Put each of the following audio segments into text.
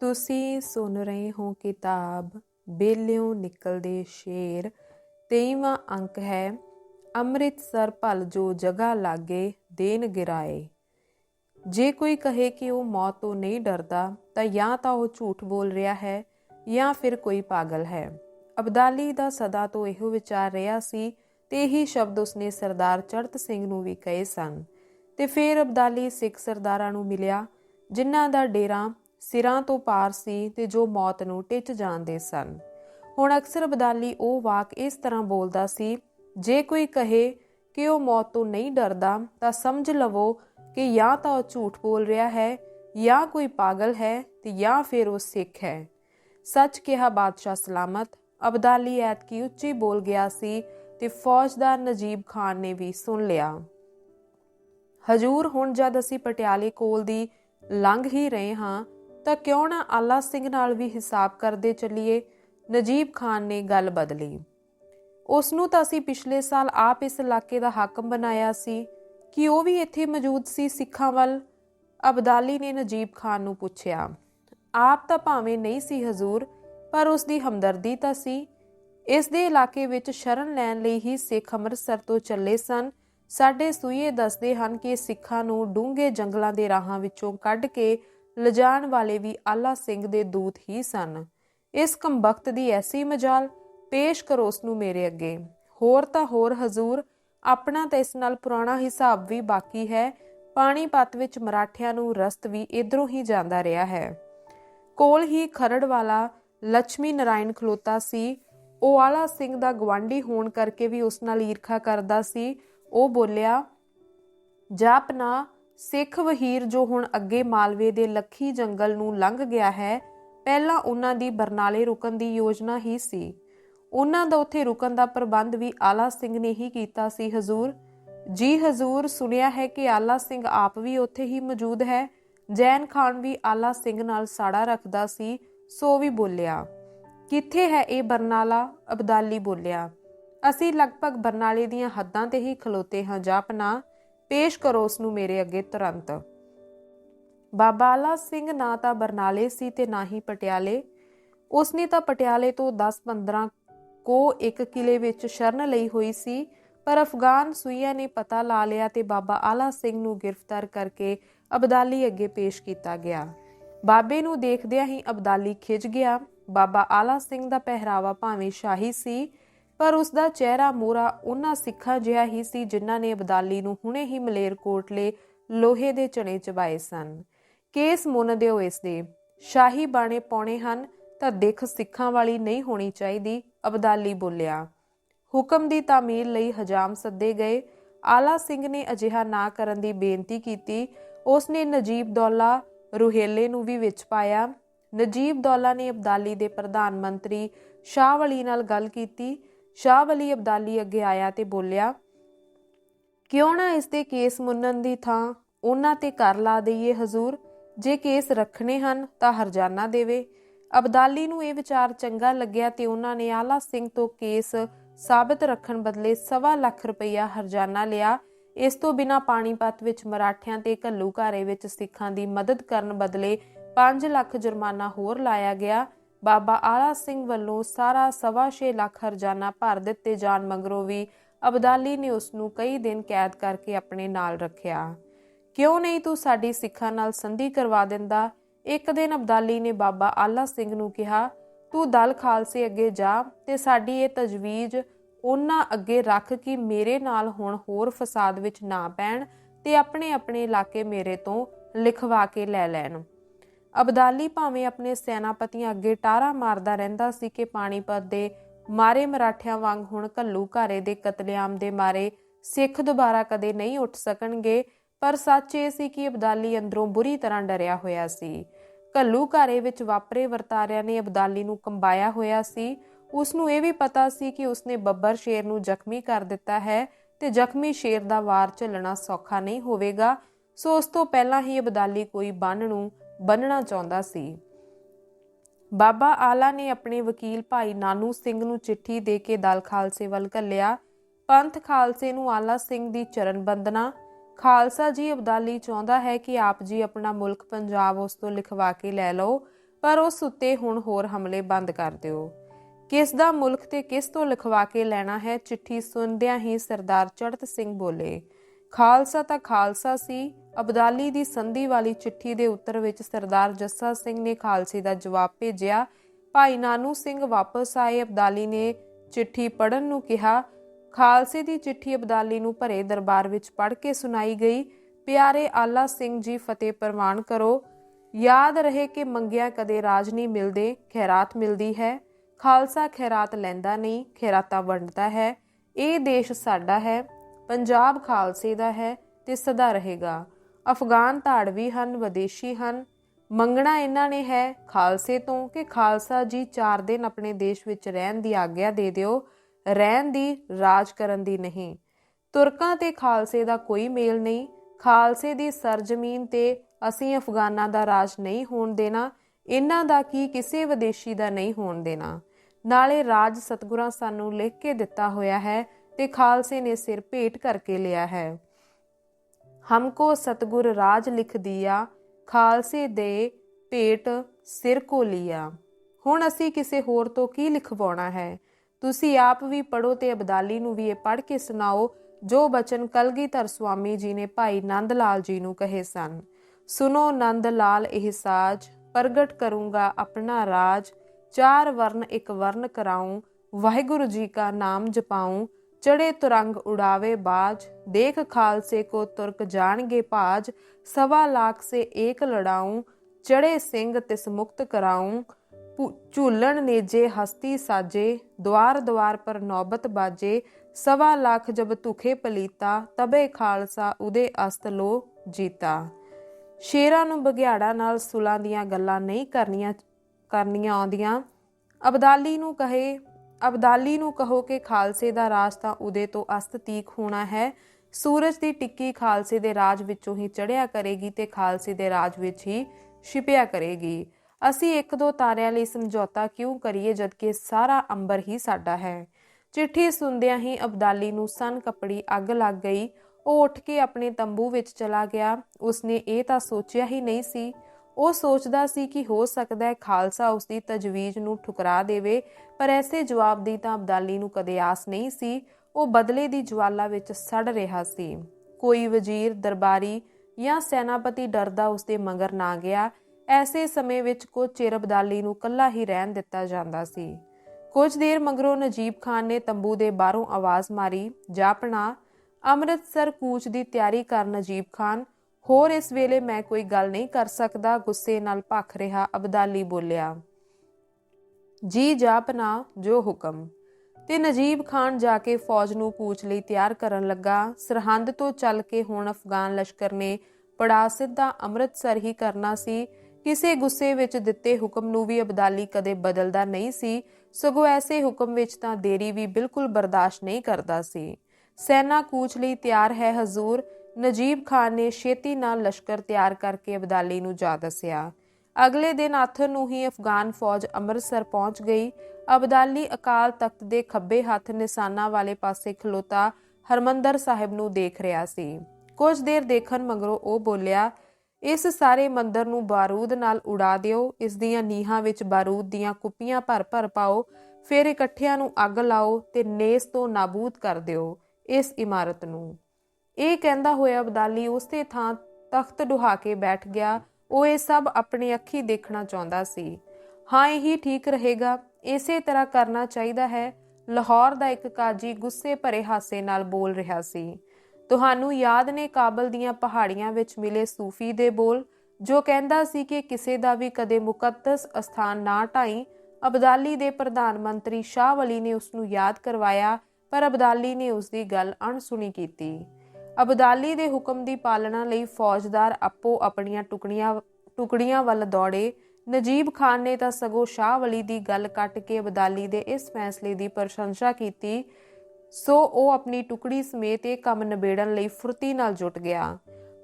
ਤੁਸੀਂ ਸੁਣ ਰਹੇ ਹੋ ਕਿਤਾਬ, ਬੇਲਿਓਂ ਨਿਕਲਦੇ ਸ਼ੇਰ। 23ਵਾਂ ਅੰਕ ਹੈ, ਅੰਮ੍ਰਿਤਸਰ ਭਲ ਜੋ ਜਗ੍ਹਾ ਲਾਗੇ ਦੇਨ ਗਿਰਾਏ। ਜੇ ਕੋਈ ਕਹੇ ਕਿ ਉਹ ਮੌਤ ਤੋਂ ਨਹੀਂ ਡਰਦਾ, ਤਾਂ ਜਾਂ ਤਾਂ ਉਹ ਝੂਠ ਬੋਲ ਰਿਹਾ ਹੈ, ਜਾਂ ਫਿਰ ਕੋਈ ਪਾਗਲ ਹੈ। ਅਬਦਾਲੀ ਦਾ ਸਦਾ ਤੋਂ ਇਹੋ ਵਿਚਾਰ ਰਿਹਾ ਸੀ, ਤੇ ਇਹੀ ਸ਼ਬਦ ਉਸਨੇ ਸਰਦਾਰ ਚੜਤ ਸਿੰਘ ਨੂੰ ਵੀ ਕਹੇ ਸਨ। ਤੇ ਫਿਰ ਅਬਦਾਲੀ ਸਿੱਖ ਸਰਦਾਰਾਂ ਨੂੰ ਮਿਲਿਆ, ਜਿਨ੍ਹਾਂ ਦਾ ਡੇਰਾ ਸਿਰਾਂ ਤੋਂ ਪਾਰ ਸੀ ਤੇ ਜੋ ਮੌਤ ਨੂੰ ਟਿੱਚ ਜਾਂਦੇ ਸਨ। ਹੁਣ ਅਕਸਰ ਅਬਦਾਲੀ ਉਹ ਵਾਕ ਇਸ ਤਰ੍ਹਾਂ ਬੋਲਦਾ ਸੀ, ਜੇ ਕੋਈ ਕਹੇ ਕਿ ਉਹ ਮੌਤ ਤੋਂ ਨਹੀਂ ਡਰਦਾ, ਤਾਂ ਸਮਝ ਲਵੋ ਕਿ ਜਾਂ ਤਾਂ ਉਹ ਝੂਠ ਬੋਲ ਰਿਹਾ ਹੈ, ਜਾਂ ਕੋਈ ਪਾਗਲ ਹੈ ਤੇ ਜਾਂ ਫਿਰ ਉਹ ਸਿੱਖ ਹੈ। ਸੱਚ ਕਿਹਾ ਬਾਦਸ਼ਾਹ ਸਲਾਮਤ, ਅਬਦਾਲੀ ਐਤ ਕੀ ਉੱਚੀ ਬੋਲ ਗਿਆ ਸੀ ਤੇ ਫੌਜਦਾਰ ਨਜੀਬ ਖਾਨ ਨੇ ਵੀ ਸੁਣ ਲਿਆ। ਹਜੂਰ, ਹੁਣ ਜਦ ਅਸੀਂ ਪਟਿਆਲੇ ਕੋਲ ਦੀ ਲੰਘ ਹੀ ਰਹੇ ਹਾਂ ਤਾਂ ਕਿਉਂ ਨਾ ਆਲਾ ਸਿੰਘ ਨਾਲ ਵੀ ਹਿਸਾਬ ਕਰਦੇ ਚੱਲੀਏ? ਨਜੀਬ ਖਾਨ ਨੇ ਗੱਲ ਬਦਲੀ। ਉਸ ਨੂੰ ਤਾਂ ਅਸੀਂ ਪਿਛਲੇ ਸਾਲ ਆਪ ਇਸ ਇਲਾਕੇ ਦਾ ਹਾਕਮ ਬਣਾਇਆ ਸੀ। ਕਿ ਉਹ ਵੀ ਇੱਥੇ ਮੌਜੂਦ ਸੀ ਸਿੱਖਾਂ ਵੱਲ? ਅਬਦਾਲੀ ਨੇ ਨਜੀਬ ਖਾਨ ਨੂੰ ਪੁੱਛਿਆ। ਆਪ ਤਾਂ ਭਾਵੇਂ ਨਹੀਂ ਸੀ ਹਜ਼ੂਰ, ਪਰ ਉਸ ਦੀ ਹਮਦਰਦੀ ਤਾਂ ਸੀ। ਇਸ ਦੇ ਇਲਾਕੇ ਵਿੱਚ ਸ਼ਰਨ ਲੈਣ ਲਈ ਹੀ ਸਿੱਖ ਅੰਮ੍ਰਿਤਸਰ ਤੋਂ ਚੱਲੇ ਸਨ। ਸਾਡੇ ਸੂਏ ਦੱਸਦੇ ਹਨ ਕਿ ਸਿੱਖਾਂ ਨੂੰ ਡੂੰਘੇ ਜੰਗਲਾਂ ਦੇ ਰਾਹਾਂ ਵਿੱਚੋਂ ਕੱਢ ਕੇ ਲਿਜਾਣ ਵਾਲੇ ਵੀ ਆਲਾ ਸਿੰਘ ਦੇ ਦੂਤ ਹੀ ਸਨ। ਇਸ ਕੰਬਖਤ ਦੀ ਐਸੀ ਮਜਾਲ ਪੇਸ਼ ਕਰੋ ਉਸ ਨੂੰ ਮੇਰੇ ਅੱਗੇ। ਹੋਰ ਤਾਂ ਹੋਰ ਹਜ਼ੂਰ, ਆਪਣਾ ਤਾਂ ਇਸ ਨਾਲ ਪੁਰਾਣਾ ਹਿਸਾਬ ਵੀ ਬਾਕੀ ਹੈ। ਪਾਣੀਪਤ ਵਿੱਚ ਮਰਾਠਿਆਂ ਨੂੰ ਰਸਤ ਵੀ ਇਧਰੋਂ ਹੀ ਜਾਂਦਾ ਰਿਹਾ ਹੈ। ਕੋਲ ਹੀ ਖਰੜ ਵਾਲਾ ਲక్ష్ਮੀ ਨਾਰਾਇਣ ਖਲੋਤਾ ਸੀ। ਉਹ ਆਲਾ ਸਿੰਘ ਦਾ ਗਵਾਂਢੀ ਹੋਣ ਕਰਕੇ ਵੀ ਉਸ ਨਾਲ ਈਰਖਾ ਕਰਦਾ ਸੀ। ਉਹ ਬੋਲਿਆ ਜਾਪਨਾ ਸਿੱਖ ਵਹੀਰ ਜੋ ਹੁਣ ਅੱਗੇ ਮਾਲਵੇ ਦੇ ਲੱਖੀ ਜੰਗਲ ਨੂੰ ਲੰਘ ਗਿਆ ਹੈ, ਪਹਿਲਾਂ ਉਹਨਾਂ ਦੀ ਬਰਨਾਲੇ ਰੁਕਣ ਦੀ ਯੋਜਨਾ ਹੀ ਸੀ। ਉਹਨਾਂ ਦਾ ਉੱਥੇ ਰੁਕਣ ਦਾ ਪ੍ਰਬੰਧ ਵੀ ਆਲਾ ਸਿੰਘ ਨੇ ਹੀ ਕੀਤਾ ਸੀ, ਹਜ਼ੂਰ। ਜੀ ਹਜ਼ੂਰ, ਸੁਣਿਆ ਹੈ ਕਿ ਆਲਾ ਸਿੰਘ ਆਪ ਵੀ ਉੱਥੇ ਹੀ ਮੌਜੂਦ ਹੈ। ਜੈਨ ਖਾਨ ਵੀ ਆਲਾ ਸਿੰਘ ਨਾਲ ਸਾੜਾ ਰੱਖਦਾ ਸੀ, ਸੋ ਵੀ ਬੋਲਿਆ। ਕਿੱਥੇ ਹੈ ਇਹ ਬਰਨਾਲਾ? ਅਬਦਾਲੀ ਬੋਲਿਆ। ਅਸੀਂ ਲਗਭਗ ਬਰਨਾਲੇ ਦੀਆਂ ਹੱਦਾਂ ਤੇ ਹੀ ਖਲੋਤੇ ਹਾਂ ਜਾਪਨਾ ਪੇਸ਼ ਕਰੋ ਉਸ ਨੂੰ ਮੇਰੇ ਅੱਗੇ ਤੁਰੰਤ। ਬਾਬਾ ਆਲਾ ਸਿੰਘ ਨਾ ਤਾਂ ਬਰਨਾਲੇ ਸੀ ਤੇ ਨਾ ਹੀ ਪਟਿਆਲੇ। ਉਸਨੇ ਤਾਂ ਪਟਿਆਲੇ ਤੋਂ 10-15 ਕੋ ਇੱਕ ਕਿਲੇ ਵਿੱਚ ਸ਼ਰਨ ਲਈ ਹੋਈ ਸੀ, ਪਰ ਅਫਗਾਨ ਸੂਈਆ ਨੇ ਪਤਾ ਲਾ ਲਿਆ ਤੇ ਬਾਬਾ ਆਲਾ ਸਿੰਘ ਨੂੰ ਗ੍ਰਿਫਤਾਰ ਕਰਕੇ ਅਬਦਾਲੀ ਅੱਗੇ ਪੇਸ਼ ਕੀਤਾ ਗਿਆ। ਬਾਬੇ ਨੂੰ ਦੇਖਦਿਆਂ ਹੀ ਅਬਦਾਲੀ ਖਿੱਚ ਗਿਆ। ਬਾਬਾ ਆਲਾ ਸਿੰਘ ਦਾ ਪਹਿਰਾਵਾ ਭਾਵੇਂ ਸ਼ਾਹੀ ਸੀ ਪਰ ਉਸ ਦਾ ਚਿਹਰਾ ਮੂਰਾ ਉਹਨਾਂ ਸਿੱਖਾਂ ਜਿਹਾ ਹੀ ਸੀ ਜਿਨ੍ਹਾਂ ਨੇ ਅਬਦਾਲੀ ਨੂੰ ਹੁਣੇ ਹੀ ਮਲੇਰਕੋਟਲੇ ਲੋਹੇ ਦੇ ਚਣੇ ਚਬਾਏ ਸਨ। ਕੇਸ ਮੁੰਨਦੇ ਇਸ ਦੇ, ਸ਼ਾਹੀ ਬਾਣੇ ਪਾਉਣੇ ਹਨ ਤਾਂ ਦੇਖ ਸਿੱਖਾਂ ਵਾਲੀ ਨਹੀਂ ਹੋਣੀ ਚਾਹੀਦੀ, ਅਬਦਾਲੀ ਬੋਲਿਆ। ਹੁਕਮ ਦੀ ਤਾਮੀਰ ਲਈ ਹਜਾਮ ਸੱਦੇ ਗਏ। ਆਲਾ ਸਿੰਘ ਨੇ ਅਜਿਹਾ ਨਾ ਕਰਨ ਦੀ ਬੇਨਤੀ ਕੀਤੀ। ਉਸ ਨੇ ਨਜੀਬ ਦੌਲਾ ਰੁਹੇਲੇ ਨੂੰ ਵੀ ਵਿੱਚ ਪਾਇਆ। ਨਜੀਬ ਦੌਲਾ ਨੇ ਅਬਦਾਲੀ ਦੇ ਪ੍ਰਧਾਨ ਮੰਤਰੀ ਸ਼ਾਹ ਵਲੀ ਨਾਲ ਗੱਲ ਕੀਤੀ। ਸ਼ਾਹ ਵਲੀ ਅਬਦਾਲੀ ਅੱਗੇ ਆਇਆ ਤੇ ਬੋਲਿਆ, ਕਿਉਂ ਨਾ ਇਸ ਦੇ ਕੇਸ ਮੁੰਨਣ ਦੀ ਥਾਂ ਉਹਨਾਂ ਤੇ ਕਰ ਲਾ ਦਈਏ ਹਜ਼ੂਰ। ਜੇ ਕੇਸ ਰੱਖਣੇ ਹਨ ਤਾਂ ਹਰਜਾਨਾ ਦੇਵੇ। ਅਬਦਾਲੀ ਨੂੰ ਇਹ ਵਿਚਾਰ ਚੰਗਾ ਲੱਗਿਆ ਤੇ ਉਹਨਾਂ ਨੇ ਆਲਾ ਸਿੰਘ ਤੋਂ ਕੇਸ ਸਾਬਤ ਰੱਖਣ ਬਦਲੇ ਸਵਾ ਲੱਖ ਰੁਪਇਆ ਹਰਜਾਨਾ ਲਿਆ। ਇਸ ਤੋਂ ਬਿਨਾ ਪਾਣੀਪਤ ਵਿੱਚ ਮਰਾਠਿਆਂ ਤੇ ਘੱਲੂਘਾਰੇ ਵਿੱਚ ਸਿੱਖਾਂ ਦੀ ਮਦਦ ਕਰਨ ਬਦਲੇ 5 ਲੱਖ ਜੁਰਮਾਨਾ ਹੋਰ ਲਾਇਆ ਗਿਆ। ਬਾਬਾ ਆਲਾ ਸਿੰਘ ਵੱਲੋਂ ਸਾਰਾ ਸਵਾ 6 ਲੱਖ ਹਰਜਾਨਾ ਭਰ ਦਿੱਤੇ ਜਾਣ ਮਗਰੋਂ ਵੀ ਅਬਦਾਲੀ ਨੇ ਉਸ ਨੂੰ ਕਈ ਦਿਨ ਕੈਦ ਕਰਕੇ ਆਪਣੇ ਨਾਲ ਰੱਖਿਆ। ਕਿਉਂ ਨਹੀਂ ਤੂੰ ਸਾਡੀ ਸਿੱਖਾਂ ਨਾਲ ਸੰਧੀ ਕਰਵਾ ਦਿੰਦਾ? ਇੱਕ ਦਿਨ ਅਬਦਾਲੀ ਨੇ ਬਾਬਾ ਆਲਾ ਸਿੰਘ ਨੂੰ ਕਿਹਾ, ਤੂੰ ਦਲ ਖਾਲਸੇ ਅੱਗੇ ਜਾ ਤੇ ਸਾਡੀ ਇਹ ਤਜਵੀਜ਼ ਉਹਨਾਂ ਅੱਗੇ ਰੱਖ ਕਿ ਮੇਰੇ ਨਾਲ ਹੁਣ ਹੋਰ ਫਸਾਦ ਵਿੱਚ ਨਾ ਪੈਣ ਤੇ ਆਪਣੇ ਆਪਣੇ ਇਲਾਕੇ ਮੇਰੇ ਤੋਂ ਲਿਖਵਾ ਕੇ ਲੈ ਲੈਣ। ਅਬਦਾਲੀ ਭਾਵੇਂ ਆਪਣੇ ਸੈਨਾਪਤੀਆਂ ਅੱਗੇ ਟਾਰਾ ਮਾਰਦਾ ਰਹਿੰਦਾ ਸੀ ਕਿ ਪਾਣੀਪਤ ਦੇ ਮਾਰੇ ਮਰਾਠਿਆਂ ਵਾਂਗ ਹੁਣ ਕੱਲੂ ਘਾਰੇ ਦੇ ਕਤਲੇਆਮ ਦੇ ਮਾਰੇ ਸਿੱਖ ਦੁਬਾਰਾ ਕਦੇ ਨਹੀਂ ਉੱਠ ਸਕਣਗੇ, ਪਰ ਸੱਚ ਇਹ ਸੀ ਕਿ ਅਬਦਾਲੀ ਅੰਦਰੋਂ ਬੁਰੀ ਤਰ੍ਹਾਂ ਡਰਿਆ ਹੋਇਆ ਸੀ। ਕੱਲੂ ਘਾਰੇ ਵਿੱਚ ਵਾਪਰੇ ਵਰਤਾਰਿਆਂ ਨੇ ਅਬਦਾਲੀ ਨੂੰ ਕੰਬਾਇਆ ਹੋਇਆ ਸੀ। ਉਸ ਨੂੰ ਇਹ ਵੀ ਪਤਾ ਸੀ ਕਿ ਉਸਨੇ ਬੱਬਰ ਸ਼ੇਰ ਨੂੰ ਜ਼ਖਮੀ ਕਰ ਦਿੱਤਾ ਹੈ ਤੇ ਜ਼ਖਮੀ ਸ਼ੇਰ ਦਾ ਵਾਰ ਝੱਲਣਾ ਸੌਖਾ ਨਹੀਂ ਹੋਵੇਗਾ। ਸੋ ਉਸ ਤੋਂ ਪਹਿਲਾਂ ਹੀ ਅਬਦਾਲੀ ਕੋਈ ਬੰਨ ਨੂੰ ਬੰਨਣਾ ਚਾਹੁੰਦਾ ਸੀ। ਬਾਬਾ ਆਲਾ ਨੇ ਆਪਣੇ ਵਕੀਲ ਭਾਈ ਨਾਨੂ ਸਿੰਘ ਨੂੰ ਚਿੱਠੀ ਦੇ ਕੇ ਦਲ ਖਾਲਸੇ ਵੱਲ ਘੱਲਿਆ। ਪੰਥ ਖਾਲਸੇ ਨੂੰ ਆਲਾ ਸਿੰਘ ਦੀ ਚਰਨ ਬੰਦਨਾ ਖਾਲਸਾ ਜੀ ਅਬਦਾਲੀ ਚਾਹੁੰਦਾ ਹੈ ਕਿ ਆਪ ਜੀ ਆਪਣਾ ਮੁਲਕ ਪੰਜਾਬ ਉਸ ਤੋਂ ਲਿਖਵਾ ਕੇ ਲੈ ਲਓ, ਪਰ ਉਸ ਉੱਤੇ ਹੁਣ ਹੋਰ ਹਮਲੇ ਬੰਦ ਕਰ ਦਿਓ। ਕਿਸ ਦਾ ਮੁਲਕ ਤੇ ਕਿਸ ਤੋਂ ਲਿਖਵਾ ਕੇ ਲੈਣਾ ਹੈ, ਚਿੱਠੀ ਸੁਣਦਿਆਂ ਹੀ ਸਰਦਾਰ ਚੜਤ ਸਿੰਘ ਬੋਲੇ। ਖਾਲਸਾ ਤਾਂ ਖਾਲਸਾ ਸੀ ਅਬਦਾਲੀ ਦੀ ਸੰਧੀ ਵਾਲੀ ਚਿੱਠੀ ਦੇ ਉੱਤਰ ਵਿੱਚ ਸਰਦਾਰ ਜੱਸਾ ਸਿੰਘ ਨੇ ਖਾਲਸੇ ਦਾ ਜਵਾਬ ਭੇਜਿਆ। ਭਾਈ ਨਾਨੂ ਸਿੰਘ ਵਾਪਸ ਆਏ। ਅਬਦਾਲੀ ਨੇ ਚਿੱਠੀ ਪੜਨ ਨੂੰ ਕਿਹਾ। ਖਾਲਸੇ ਦੀ ਚਿੱਠੀ ਅਬਦਾਲੀ ਨੂੰ ਭਰੇ ਦਰਬਾਰ ਵਿੱਚ ਪੜ੍ਹ ਕੇ ਸੁਣਾਈ ਗਈ। ਪਿਆਰੇ ਆਲਾ ਸਿੰਘ ਜੀ, ਫਤਿਹ ਪ੍ਰਵਾਨ ਕਰੋ। ਯਾਦ ਰਹੇ ਕਿ ਮੰਗਿਆ ਕਦੇ ਰਾਜ ਨਹੀਂ ਮਿਲਦੇ, ਖੈਰਾਤ ਮਿਲਦੀ ਹੈ। ਖਾਲਸਾ ਖੈਰਾਤ ਲੈਂਦਾ ਨਹੀਂ, ਖੈਰਾਤਾ ਵੰਡਦਾ ਹੈ। ਇਹ ਦੇਸ਼ ਸਾਡਾ ਹੈ, ਪੰਜਾਬ ਖਾਲਸੇ ਦਾ ਹੈ ਤੇ ਸਦਾ ਰਹੇਗਾ। ਅਫਗਾਨ ਧਾੜਵੀ ਹਨ, ਵਿਦੇਸ਼ੀ ਹਨ। ਮੰਗਣਾ ਇਹਨਾਂ ਨੇ ਹੈ, ਖਾਲਸੇ ਤੋਂ, ਕਿ ਖਾਲਸਾ ਜੀ ਚਾਰ ਦਿਨ ਆਪਣੇ ਦੇਸ਼ ਵਿੱਚ ਰਹਿਣ ਦੀ ਆਗਿਆ ਦੇ ਦਿਓ। ਰਹਿਣ ਦੀ, ਰਾਜ ਕਰਨ ਦੀ ਨਹੀਂ। ਤੁਰਕਾਂ ਤੇ ਖਾਲਸੇ ਦਾ ਕੋਈ ਮੇਲ ਨਹੀਂ। ਖਾਲਸੇ ਦੀ ਸਰਜ਼ਮੀਨ ਤੇ ਅਸੀਂ ਅਫਗਾਨਾਂ ਦਾ ਰਾਜ ਨਹੀਂ ਹੋਣ ਦੇਣਾ। ਇਹਨਾਂ ਦਾ ਕੀ ਕਿਸੇ ਵਿਦੇਸ਼ੀ ਦਾ ਨਹੀਂ ਹੋਣ ਦੇਣਾ। ਨਾਲੇ ਰਾਜ ਸਤਗੁਰਾਂ ਸਾਨੂੰ ਲਿਖ ਕੇ ਦਿੱਤਾ ਹੋਇਆ ਹੈ ਤੇ ਖਾਲਸੇ ਨੇ ਸਿਰ ਭੇਟ ਕਰਕੇ ਲਿਆ ਹੈ। ਹਮਕੋ ਸਤਗੁਰ ਰਾਜ ਲਿਖ ਦਿਆ, ਖਾਲਸੇ ਦੇ ਭੇਟ ਸਿਰ ਕੋ ਲਿਆ। ਹੁਣ ਅਸੀਂ ਕਿਸੇ ਹੋਰ ਤੋਂ ਕੀ ਲਿਖਵਾਉਣਾ ਹੈ? ਤੁਸੀਂ ਆਪ ਵੀ ਪੜੋ ਤੇ ਅਬਦਾਲੀ ਨੂੰ ਵੀ ਇਹ ਪੜ੍ਹ ਕੇ ਸੁਣਾਓ, ਜੋ ਬਚਨ ਕਲਗੀਧਰ ਸੁਆਮੀ ਜੀ ਨੇ ਭਾਈ ਨੰਦ ਲਾਲ ਜੀ ਨੂੰ ਕਹੇ ਸਨ। ਸੁਨੋ ਨੰਦ ਲਾਲ ਇਹ ਸਾਜ, ਪ੍ਰਗਟ ਕਰੂੰਗਾ ਆਪਣਾ ਰਾਜ, ਚਾਰ ਵਰਨ ਇੱਕ ਵਰਨ ਕਰਾਉਂ, ਵਾਹਿਗੁਰੂ ਜੀ ਕਾ ਨਾਮ ਜਪਾਉਂ ਚੜੇ ਤੁਰੰਗ ਉਡਾਵੇ ਬਾਜ, ਦੇਖ ਖਾਲਸੇ ਕੋ ਤੁਰਕ ਜਾਣਗੇ ਭਾਜ, ਸਵਾ ਲੱਖ ਸੇ ਏਕ ਲੜਾਉਂ, ਚੜੇ ਸਿੰਘ ਤਿਸ ਮੁਕਤ ਕਰਾਉਂ। ਝੂਲਣ ਨੇਜੇ, ਹਸਤੀ ਸਾਜੇ ਦਵਾਰ ਦਵਾਰ ਪਰ ਨੌਬਤ ਬਾਜੇ, ਸਵਾ ਲੱਖ ਜਬ ਤੁਖੇ ਪਲੀਤਾ, ਤਬੇ ਖਾਲਸਾ ਉਦੇ ਅਸਤ ਲੋ ਜੀਤਾ। ਸ਼ੇਰਾਂ ਨੂੰ ਬਗਿਆੜਾ ਨਾਲ ਸੁਲਾਂ ਦੀਆਂ ਗੱਲਾਂ ਨਹੀਂ ਕਰਨੀਆਂ ਕਰਨੀਆਂ ਆਉਂਦੀਆਂ। ਅਬਦਾਲੀ ਨੂੰ ਕਹੇ ਅਬਦਾਲੀ ਨੂੰ ਕਹੋ ਕਿ ਖਾਲਸੇ ਦਾ ਰਾਜ ਤਾਂ ਉਦੇ ਤੋਂ ਅਸਤ ਤੀਕ ਹੋਣਾ ਹੈ। ਸੂਰਜ ਦੀ ਟਿੱਕੀ ਖਾਲਸੇ ਦੇ ਰਾਜ ਵਿੱਚੋਂ ਹੀ ਚੜਿਆ ਕਰੇਗੀ ਤੇ ਖਾਲਸੇ ਦੇ ਰਾਜ ਵਿੱਚ ਹੀ ਛਿਪਿਆ ਕਰੇਗੀ। ਅਸੀਂ ਇੱਕ ਦੋ ਤਾਰਿਆਂ ਲਈ ਸਮਝੌਤਾ ਕਿਉਂ ਕਰੀਏ ਜਦਕਿ ਸਾਰਾ ਅੰਬਰ ਹੀ ਸਾਡਾ ਹੈ? ਚਿੱਠੀ ਸੁਣਦਿਆਂ ਹੀ ਅਬਦਾਲੀ ਨੂੰ ਸਨ ਕਪੜੀ ਅੱਗ ਲੱਗ ਗਈ। ਉਹ ਉੱਠ ਕੇ ਆਪਣੇ ਤੰਬੂ ਵਿੱਚ ਚਲਾ ਗਿਆ। ਉਸਨੇ ਇਹ ਤਾਂ ਸੋਚਿਆ ਹੀ ਨਹੀਂ ਸੀ ਉਹ ਸੋਚਦਾ ਸੀ ਕਿ ਹੋ ਸਕਦਾ ਹੈ ਖਾਲਸਾ ਉਸ ਦੀ ਤਜਵੀਜ਼ ਨੂੰ ਠੁਕਰਾ ਦੇਵੇ, ਪਰ ਐਸੇ ਜਵਾਬ ਦੀ ਤਾਂ ਅਬਦਾਲੀ ਨੂੰ ਕਦੇ ਆਸ ਨਹੀਂ ਸੀ। ਉਹ ਬਦਲੇ ਦੀ ਜਵਾਲਾ ਵਿੱਚ ਸੜ ਰਿਹਾ ਸੀ। ਕੋਈ ਵਜ਼ੀਰ, ਦਰਬਾਰੀ ਜਾਂ ਸੈਨਾਪਤੀ ਡਰਦਾ ਉਸ ਦੇ ਮਗਰ ਨਾ ਗਿਆ। ਐਸੇ ਸਮੇਂ ਵਿੱਚ ਕੁਝ ਚਿਰ ਅਬਦਾਲੀ ਨੂੰ ਕੱਲਾ ਹੀ ਰਹਿਣ ਦਿੱਤਾ ਜਾਂਦਾ ਸੀ। ਕੁਝ ਦੇਰ ਮਗਰੋਂ ਨਜੀਬ ਖਾਨ ਨੇ ਤੰਬੂ ਦੇ ਬਾਹਰੋਂ ਆਵਾਜ਼ ਮਾਰੀ ਜਾਪਣਾ ਅੰਮ੍ਰਿਤਸਰ ਕੂਚ ਦੀ ਤਿਆਰੀ ਕਰ ਨਜੀਬ ਖਾਨ ਹੋਰ ਇਸ ਵੇਲੇ ਮੈਂ ਕੋਈ ਗੱਲ ਨਹੀਂ ਕਰ ਸਕਦਾ, ਗੁੱਸੇ ਨਾਲ ਭਖ ਰਿਹਾ ਅਬਦਾਲੀ ਬੋਲਿਆ, ਜੀ ਜਾਪਨਾ ਜੋ ਹੁਕਮ। ਤੇ ਨਜੀਬ ਖਾਨ ਜਾ ਕੇ ਫੌਜ ਨੂੰ ਕੂਚ ਲਈ ਤਿਆਰ ਕਰਨ ਲੱਗਾ। ਸਰਹੰਦ ਤੋਂ ਚੱਲ ਕੇ ਹੁਣ ਅਫਗਾਨ ਲਸ਼ਕਰ ਨੇ ਪੜਾ ਸਿੱਧਾ ਅੰਮ੍ਰਿਤਸਰ ਹੀ ਕਰਨਾ ਸੀ। ਕਿਸੇ ਗੁੱਸੇ ਵਿੱਚ ਦਿੱਤੇ ਹੁਕਮ ਨੂੰ ਵੀ ਅਬਦਾਲੀ ਕਦੇ ਬਦਲਦਾ ਨਹੀਂ ਸੀ। ਸਗੋਂ ਐਸੇ ਹੁਕਮ ਵਿੱਚ ਤਾਂ ਦੇਰੀ ਵੀ ਬਿਲਕੁਲ ਬਰਦਾਸ਼ਤ ਨਹੀਂ ਕਰਦਾ ਸੀ। ਸੈਨਾ ਕੂਚ ਲਈ ਤਿਆਰ ਹੈ ਹਜ਼ੂਰ। ਨਜੀਬ ਖਾਨ ਨੇ ਛੇਤੀ ਨਾਲ ਲਸ਼ਕਰ ਤਿਆਰ ਕਰਕੇ ਅਬਦਾਲੀ ਨੂੰ ਜਾ ਦੱਸਿਆ। ਅਗਲੇ ਦਿਨ ਆਥਰ ਨੂੰ ਹੀ ਅਫਗਾਨ ਫੌਜ ਅੰਮ੍ਰਿਤਸਰ ਪਹੁੰਚ ਗਈ। ਅਬਦਾਲੀ ਅਕਾਲ ਤਖਤ ਦੇ ਖੱਬੇ ਹੱਥ ਨਿਸ਼ਾਨਾ ਵਾਲੇ ਪਾਸੇ ਖਲੋਤਾ ਹਰਮੰਦਰ ਸਾਹਿਬ ਨੂੰ ਦੇਖ ਰਿਹਾ ਸੀ। ਕੁਝ ਦੇਰ ਦੇਖਣ ਮਗਰੋਂ ਉਹ ਬੋਲਿਆ, ਇਸ ਸਾਰੇ ਮੰਦਰ ਨੂੰ ਬਾਰੂਦ ਨਾਲ ਉਡਾ ਦਿਓ, ਇਸ ਦੀਆਂ ਨੀਹਾਂ ਵਿੱਚ ਬਾਰੂਦ ਦੀਆਂ ਕੁੱਪੀਆਂ ਭਰ ਭਰ ਪਾਓ, ਫਿਰ ਇਕੱਠਿਆਂ ਨੂੰ ਅੱਗ ਲਾਓ ਤੇ ਨੇਸ ਤੋਂ ਨਾਬੂਦ ਕਰ ਦਿਓ, ਇਸ ਇਮਾਰਤ ਨੂੰ। ਇਹ ਕਹਿੰਦਾ ਹੋਇਆ ਅਬਦਾਲੀ ਉਸੇ ਥਾਂ ਤਖਤ ਡੁਹਾ ਕੇ ਬੈਠ ਗਿਆ। ਉਹ ਇਹ ਸਭ ਆਪਣੀ ਅੱਖੀ ਦੇਖਣਾ ਚਾਹੁੰਦਾ ਸੀ। ਹਾਂ, ਇਹੀ ਠੀਕ ਰਹੇਗਾ। ਇਸੇ ਤਰ੍ਹਾਂ ਕਰਨਾ ਚਾਹੀਦਾ ਹੈ। ਲਾਹੌਰ ਦਾ ਇੱਕ ਕਾਜੀ ਗੁੱਸੇ ਭਰੇ ਹਾਸੇ ਨਾਲ ਬੋਲ ਰਿਹਾ ਸੀ। ਤੁਹਾਨੂੰ ਯਾਦ ਨੇ ਕਾਬਲ ਦੀਆਂ ਪਹਾੜੀਆਂ ਵਿੱਚ ਮਿਲੇ ਸੂਫੀ ਦੇ ਬੋਲ, ਜੋ ਕਹਿੰਦਾ ਸੀ ਕਿ ਕਿਸੇ ਦਾ ਵੀ ਕਦੇ ਮੁਕੱਦਸ ਅਸਥਾਨ ਨਾ ਢਾਈ। ਅਬਦਾਲੀ ਦੇ ਪ੍ਰਧਾਨ ਮੰਤਰੀ ਸ਼ਾਹ ਵਲੀ ਨੇ ਉਸ ਨੂੰ ਯਾਦ ਕਰਵਾਇਆ, ਪਰ ਅਬਦਾਲੀ ਨੇ ਉਸ ਦੀ ਗੱਲ ਅਣਸੁਣੀ ਕੀਤੀ। ਅਬਦਾਲੀ ਦੇ ਹੁਕਮ ਦੀ ਪਾਲਣਾ ਲਈ ਫੌਜਦਾਰ ਆਪੋ ਆਪਣੀਆਂ ਟੁਕੜੀਆਂ ਟੁਕੜੀਆਂ ਵੱਲ ਦੌੜੇ। ਨਜੀਬ ਖਾਨ ਨੇ ਤਾਂ ਸਗੋ ਸ਼ਾਹ ਵਲੀ ਦੀ ਗੱਲ ਕੱਟ ਕੇ ਅਬਦਾਲੀ ਦੇ ਇਸ ਫੈਸਲੇ ਦੀ ਪ੍ਰਸ਼ੰਸਾ ਕੀਤੀ। ਸੋ ਉਹ ਆਪਣੀ ਟੁਕੜੀ ਸਮੇਤ ਇਹ ਕੰਮ ਨਿਬੇੜਨ ਲਈ ਫੁਰਤੀ ਨਾਲ ਜੁਟ ਗਿਆ।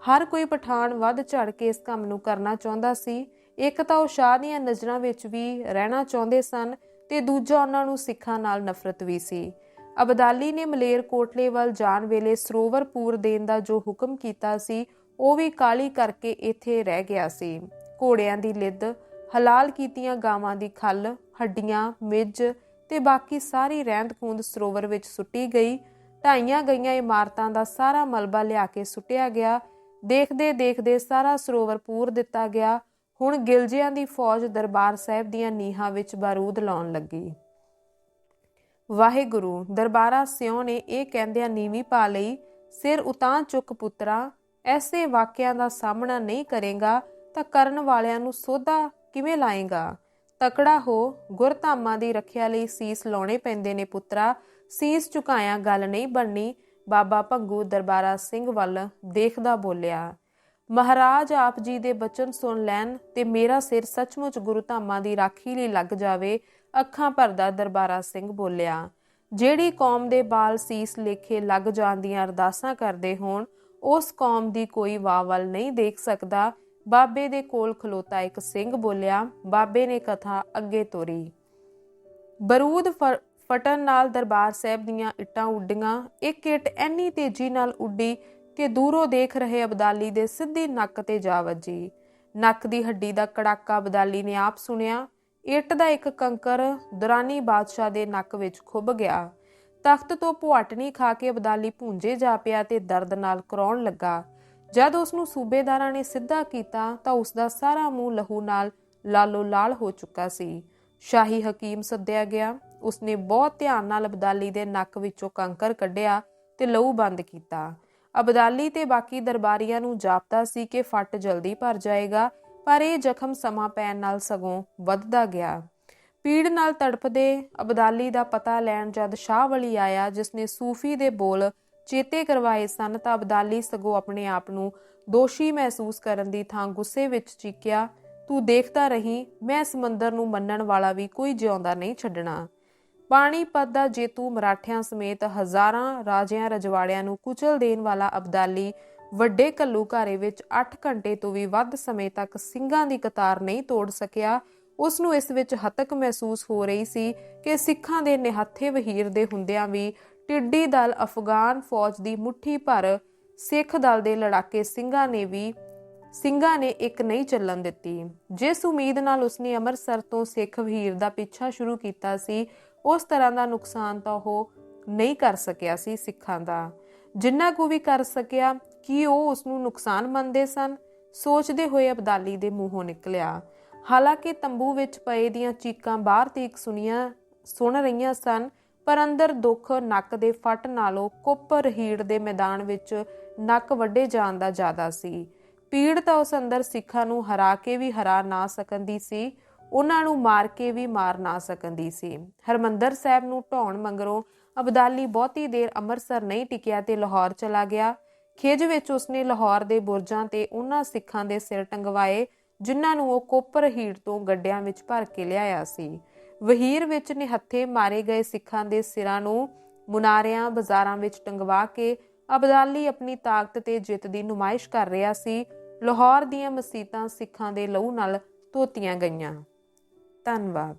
ਹਰ ਕੋਈ ਪਠਾਨ ਵੱਧ ਝੜ ਕੇ ਇਸ ਕੰਮ ਨੂੰ ਕਰਨਾ ਚਾਹੁੰਦਾ ਸੀ। ਇੱਕ ਤਾਂ ਉਹ ਸ਼ਾਹ ਦੀਆਂ ਨਜ਼ਰਾਂ ਵਿੱਚ ਵੀ ਰਹਿਣਾ ਚਾਹੁੰਦੇ ਸਨ ਤੇ ਦੂਜਾ ਉਹਨਾਂ ਨੂੰ ਸਿੱਖਾਂ ਨਾਲ ਨਫ਼ਰਤ ਵੀ ਸੀ। ਅਬਦਾਲੀ ਨੇ ਮਲੇਰ ਕੋਟਲੇ ਵੱਲ ਜਾਣ ਵੇਲੇ ਸਰੋਵਰ ਪੂਰ ਦੇਣ ਦਾ ਜੋ ਹੁਕਮ ਕੀਤਾ ਸੀ, ਉਹ ਵੀ ਕਾਲੀ ਕਰਕੇ ਇੱਥੇ ਰਹਿ ਗਿਆ ਸੀ। ਘੋੜਿਆਂ ਦੀ ਲਿੱਦ, ਹਲਾਲ ਕੀਤੀਆਂ ਗਾਵਾਂ ਦੀ ਖੱਲ, ਹੱਡੀਆਂ ਮਿੱਝ ਤੇ ਬਾਕੀ ਸਾਰੀ ਰਹਿੰਦ ਖੂੰਦ ਸਰੋਵਰ ਵਿੱਚ ਸੁੱਟੀ ਗਈ। ਢਾਈਆਂ ਗਈਆਂ ਇਮਾਰਤਾਂ ਦਾ ਸਾਰਾ ਮਲਬਾ ਲਿਆ ਕੇ ਸੁੱਟਿਆ ਗਿਆ। ਦੇਖਦੇ ਦੇਖਦੇ ਸਾਰਾ ਸਰੋਵਰ ਪੂਰ ਦਿੱਤਾ ਗਿਆ। ਹੁਣ ਗਿਲਜਿਆਂ ਦੀ ਫੌਜ ਦਰਬਾਰ ਸਾਹਿਬ ਦੀਆਂ ਨੀਹਾਂ ਵਿੱਚ ਬਾਰੂਦ ਲਾਉਣ ਲੱਗੀ। ਵਾਹਿਗੁਰੂ, ਦਰਬਾਰਾ ਸਿਉ ਨੇ ਇਹ ਕਹਿੰਦਿਆਂ ਨੀਵੀਂ ਪਾ ਲਈ, ਸਿਰ ਉਤਾਂ ਚੁੱਕ ਪੁੱਤਰਾ, ਐਸੇ ਵਾਕਿਆਂ ਦਾ ਸਾਹਮਣਾ ਨਹੀਂ ਕਰੇਗਾ, ਤਾਂ ਕਰਨ ਵਾਲਿਆਂ ਨੂੰ ਸੋਧਾ ਕਿਵੇਂ ਲਾਏਗਾ? ਤਕੜਾ ਹੋ, ਗੁਰਧਾਮਾਂ ਦੀ ਰੱਖਿਆ ਲਈ ਸੀਸ ਲਾਉਣੇ ਪੈਂਦੇ ਨੇ ਪੁੱਤਰਾ, ਸੀਸ ਝੁਕਾਇਆ ਗੱਲ ਨਹੀਂ ਬਣਨੀ, ਬਾਬਾ ਭੰਗੂ ਦਰਬਾਰਾ ਸਿੰਘ ਵੱਲ ਦੇਖਦਾ ਬੋਲਿਆ, ਮਹਾਰਾਜ ਆਪ ਜੀ ਦੇ ਬਚਨ ਸੁਣ ਲੈਣ ਤੇ ਮੇਰਾ ਸਿਰ ਸੱਚਮੁੱਚ ਗੁਰੂ ਧਾਮਾਂ ਦੀ ਰਾਖੀ ਲਈ ਲੱਗ ਜਾਵੇ ਅੱਖਾਂ ਭਰਦਾ ਦਰਬਾਰਾ ਸਿੰਘ ਬੋਲਿਆ, ਜਿਹੜੀ ਕੌਮ ਦੇ ਬਾਲ ਸੀਸ ਲੇਖੇ ਲੱਗ ਜਾਂਦੀਆਂ ਅਰਦਾਸਾਂ ਕਰਦੇ ਹੋਣ, ਉਸ ਕੌਮ ਦੀ ਕੋਈ ਵਾਹ ਵੱਲ ਨਹੀਂ ਦੇਖ ਸਕਦਾ। ਬਾਬੇ ਦੇ ਕੋਲ ਖਲੋਤਾ ਇੱਕ ਸਿੰਘ ਬੋਲਿਆ, ਬਾਬੇ ਨੇ ਕਥਾ ਅੱਗੇ ਤੋਰੀ। ਬਰੂਦ ਫ- ਫਟਣ ਨਾਲ ਦਰਬਾਰ ਸਾਹਿਬ ਦੀਆਂ ਇੱਟਾਂ ਉੱਡੀਆਂ। ਇੱਕ ਇੱਟ ਐਨੀ ਤੇਜ਼ੀ ਨਾਲ ਉੱਡੀ ਕਿ ਦੂਰੋਂ ਦੇਖ ਰਹੇ ਅਬਦਾਲੀ ਦੇ ਸਿੱਧੀ ਨੱਕ ਤੇ ਜਾ ਵੱਜੀ। ਨੱਕ ਦੀ ਹੱਡੀ ਦਾ ਕੜਾਕਾ ਅਬਦਾਲੀ ਨੇ ਆਪ ਸੁਣਿਆ। ਇੱਟ ਦਾ ਇੱਕ ਕੰਕਰ ਦੁਰਾਨੀ ਬਾਦਸ਼ਾਹ ਦੇ ਨੱਕ ਵਿੱਚ ਖੁੱਭ ਗਿਆ। ਤਖਤ ਤੋਂ ਪੁਆਟਣੀ ਖਾ ਕੇ ਅਬਦਾਲੀ ਭੂੰਜੇ ਜਾ ਪਿਆ ਤੇ ਦਰਦ ਨਾਲ ਕਰਾਉਣ ਲੱਗਾ। ਜਦ ਉਸ ਨੂੰ ਸੂਬੇਦਾਰਾਂ ਨੇ ਸਿੱਧਾ ਕੀਤਾ ਤਾਂ ਉਸ ਦਾ ਸਾਰਾ ਮੂੰਹ ਲਹੂ ਨਾਲ ਲਾਲੋ ਲਾਲ ਹੋ ਚੁੱਕਾ ਸੀ। ਸ਼ਾਹੀ ਹਕੀਮ ਸੱਦਿਆ ਗਿਆ। ਉਸਨੇ ਬਹੁਤ ਧਿਆਨ ਨਾਲ ਅਬਦਾਲੀ ਦੇ ਨੱਕ ਵਿੱਚੋਂ ਕੰਕਰ ਕੱਢਿਆ ਤੇ ਲਹੂ ਬੰਦ ਕੀਤਾ। ਅਬਦਾਲੀ ਤੇ ਬਾਕੀ ਦਰਬਾਰੀਆਂ ਨੂੰ ਜਾਪਦਾ ਸੀ ਕਿ ਫੱਟ ਜਲਦੀ ਭਰ ਜਾਏਗਾ ਪਰ ਇਹ ਜ਼ਖਮ ਸਮਾਂ ਪੈਣ ਨਾਲ ਸਗੋਂ ਵੱਧਦਾ ਗਿਆ। ਪੀੜ ਨਾਲ ਤੜਪਦੇ ਅਬਦਾਲੀ ਦਾ ਪਤਾ ਲੈਣ ਜਦ ਸ਼ਾਹ ਵਲੀ ਆਇਆ, ਜਿਸ ਨੇ ਸੂਫੀ ਦੇ ਬੋਲ ਚੇਤੇ ਕਰਵਾਏ ਸਨ, ਤਾਂ ਅਬਦਾਲੀ ਸਗੋਂ ਆਪਣੇ ਆਪ ਨੂੰ ਦੋਸ਼ੀ ਮਹਿਸੂਸ ਕਰਨ ਦੀ ਥਾਂ ਗੁੱਸੇ ਵਿੱਚ ਚੀਕਿਆ, ਤੂੰ ਦੇਖਦਾ ਰਹੀਂ, ਮੈਂ ਸਮੁੰਦਰ ਨੂੰ ਮੰਨਣ ਵਾਲਾ ਵੀ ਕੋਈ ਜਿਉਂਦਾ ਨਹੀਂ ਛੱਡਣਾ। ਪਾਣੀਪਤ ਦਾ ਜੇਤੂ ਮਰਾਠਿਆਂ ਸਮੇਤ ਹਜ਼ਾਰਾਂ ਰਾਜਿਆਂ ਰਜਵਾੜਿਆਂ ਨੂੰ ਕੁਚਲ ਦੇਣ ਵਾਲਾ ਅਬਦਾਲੀ ਵੱਡੇ ਕੱਲੂ ਘਾਰੇ ਵਿੱਚ 8 ਘੰਟੇ ਤੋਂ ਵੀ ਵੱਧ ਸਮੇਂ ਤੱਕ ਸਿੰਘਾਂ ਦੀ ਕਤਾਰ ਨਹੀਂ ਤੋੜ ਸਕਿਆ। ਉਸ ਨੂੰ ਇਸ ਵਿੱਚ ਹਤਕ ਮਹਿਸੂਸ ਹੋ ਰਹੀ ਸੀ ਕਿ ਸਿੱਖਾਂ ਦੇ ਨਿਹੱਥੇ ਵਹੀਰ ਦੇ ਹੁੰਦਿਆਂ ਵੀ ਟਿੱਡੀ ਦਲ ਅਫਗਾਨ ਫੌਜ ਦੀ ਮੁੱਠੀ ਭਰ ਸਿੱਖ ਦਲ ਦੇ ਲੜਾਕੇ ਸਿੰਘਾਂ ਨੇ ਵੀ ਸਿੰਘਾਂ ਨੇ ਇੱਕ ਨਹੀਂ ਚੱਲਣ ਦਿੱਤੀ। ਜਿਸ ਉਮੀਦ ਨਾਲ ਉਸਨੇ ਅੰਮ੍ਰਿਤਸਰ ਤੋਂ ਸਿੱਖ ਵਹੀਰ ਦਾ ਪਿੱਛਾ ਸ਼ੁਰੂ ਕੀਤਾ ਸੀ, ਉਸ ਤਰ੍ਹਾਂ ਦਾ ਨੁਕਸਾਨ ਤਾਂ ਉਹ ਨਹੀਂ ਕਰ ਸਕਿਆ ਸੀ ਸਿੱਖਾਂ ਦਾ। ਜਿੰਨਾ ਕੁ ਵੀ ਕਰ ਸਕਿਆ ਕੀ ਉਹ ਉਸ ਨੂੰ ਨੁਕਸਾਨ ਮੰਨਦੇ ਸਨ, ਸੋਚਦੇ ਹੋਏ ਅਬਦਾਲੀ ਦੇ ਮੂੰਹੋਂ ਨਿਕਲਿਆ। ਹਾਲਾਂਕਿ ਤੰਬੂ ਵਿੱਚ ਪਏ ਦੀਆਂ ਚੀਕਾਂ ਬਾਹਰ ਤੀਕ ਸੁਣੀਆਂ, ਸੁਣ ਰਹੀਆਂ ਸਨ, ਪਰ ਅੰਦਰ ਦੁੱਖ ਨੱਕ ਦੇ ਫੱਟ ਨਾਲੋਂ ਕੁੱਪ ਰਹੀੜ ਦੇ ਮੈਦਾਨ ਵਿੱਚ ਨੱਕ ਵੱਡੇ ਜਾਣ ਦਾ ਜ਼ਿਆਦਾ ਸੀ। ਪੀੜ ਤਾਂ ਉਸ ਅੰਦਰ ਸਿੱਖਾਂ ਨੂੰ ਹਰਾ ਕੇ ਵੀ ਹਰਾ ਨਾ ਸਕਣ ਦੀ ਸੀ, ਉਹਨਾਂ ਨੂੰ ਮਾਰ ਕੇ ਵੀ ਮਾਰ ਨਾ ਸਕਣ ਦੀ ਸੀ। ਹਰਮੰਦਰ ਸਾਹਿਬ ਨੂੰ ਢਾਉਣ ਮੰਗਰੋਂ ਅਬਦਾਲੀ ਬਹੁਤੀ ਦੇਰ ਅੰਮ੍ਰਿਤਸਰ ਨਹੀਂ ਟਿਕਿਆ ਤੇ ਲਾਹੌਰ ਚਲਾ ਗਿਆ। ਖਿਜ ਵਿੱਚ ਉਸਨੇ ਲਾਹੌਰ ਦੇ ਬੁਰਜਾਂ ਤੇ ਉਹਨਾਂ ਸਿੱਖਾਂ ਦੇ ਸਿਰ ਟੰਗਵਾਏ, ਜਿਨ੍ਹਾਂ ਨੂੰ ਉਹ ਕੋਪਰ ਹੀੜ ਤੋਂ ਗੱਡਿਆਂ ਵਿੱਚ ਭਰ ਕੇ ਲਿਆਇਆ ਸੀ। ਵਹੀਰ ਵਿੱਚ ਨਿਹੱਥੇ ਮਾਰੇ ਗਏ ਸਿੱਖਾਂ ਦੇ ਸਿਰਾਂ ਨੂੰ ਮੁਨਾਰਿਆਂ ਬਾਜ਼ਾਰਾਂ ਵਿੱਚ ਟੰਗਵਾ ਕੇ ਅਬਦਾਲੀ ਆਪਣੀ ਤਾਕਤ ਤੇ ਜਿੱਤ ਦੀ ਨੁਮਾਇਸ਼ ਕਰ ਰਿਹਾ ਸੀ। ਲਾਹੌਰ ਦੀਆਂ ਮਸੀਤਾਂ ਸਿੱਖਾਂ ਦੇ ਲਹੂ ਨਾਲ ਧੋਤੀਆਂ ਗਈਆਂ। ਧੰਨਵਾਦ।